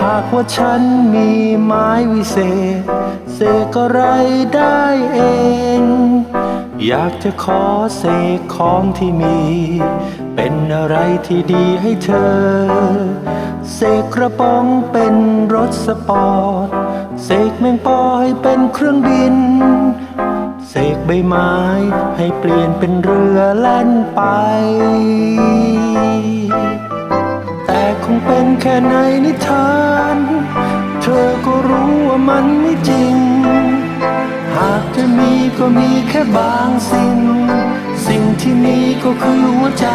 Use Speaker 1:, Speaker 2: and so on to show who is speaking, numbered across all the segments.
Speaker 1: หากว่าฉันมีไม้วิเศษ เสกอะไรได้เอง อยากจะขอเสกของที่มี เป็นอะไรที่ดีให้เธอ เสกกระป๋องเป็นรถสปอร์ต เสกแมงปอให้เป็นเครื่องบิน เสกใบไม้ให้เปลี่ยนเป็นเรือแล่นไป แต่คงเป็นแค่ในนิทาน เธอก็รู้ว่ามันไม่จริง หากจะมีก็มีแค่บางสิ่ง สิ่งที่มีก็คือหัวใจ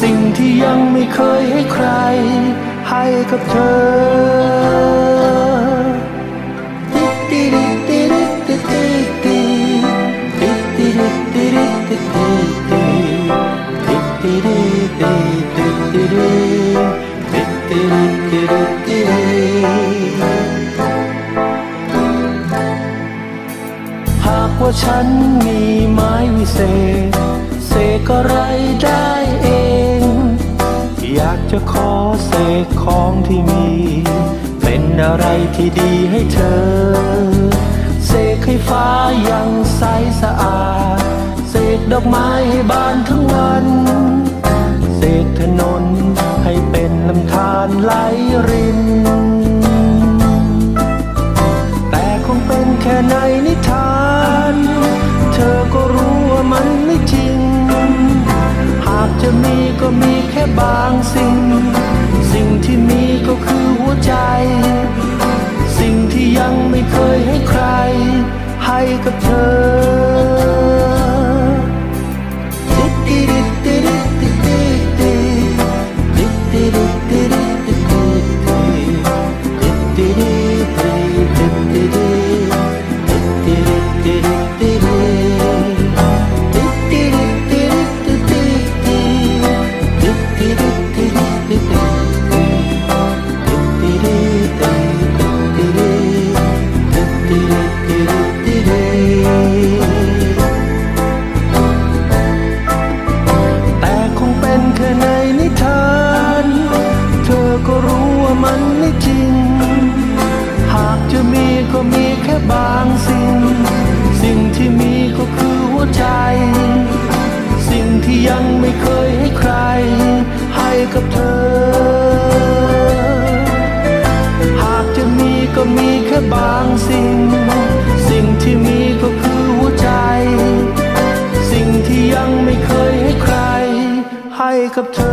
Speaker 1: สิ่งที่ยังไม่เคยให้ใคร ให้กับเธอากว่าฉันมีไม้วิเศษ เสกอะไรได้เอง อยากจะขอเสกของที่มี เป็นอะไรที่ดีให้เธอ เสกให้ฟ้ายังใสสะอาด เสกดอกไม้ให้บานทั้งวัน เสกถนนให้เป็นลำธารไหลริน บางสิ่ง สิ่งที่มีก็คือหัวใจ สิ่งที่ยังไม่เคยให้ใคร ให้กับเธอ กับเธอ หากจะมีก็มีแค่บางสิ่ง สิ่งที่มีก็คือหัวใจ สิ่งที่ยังไม่เคยให้ใคร ให้กับเธอ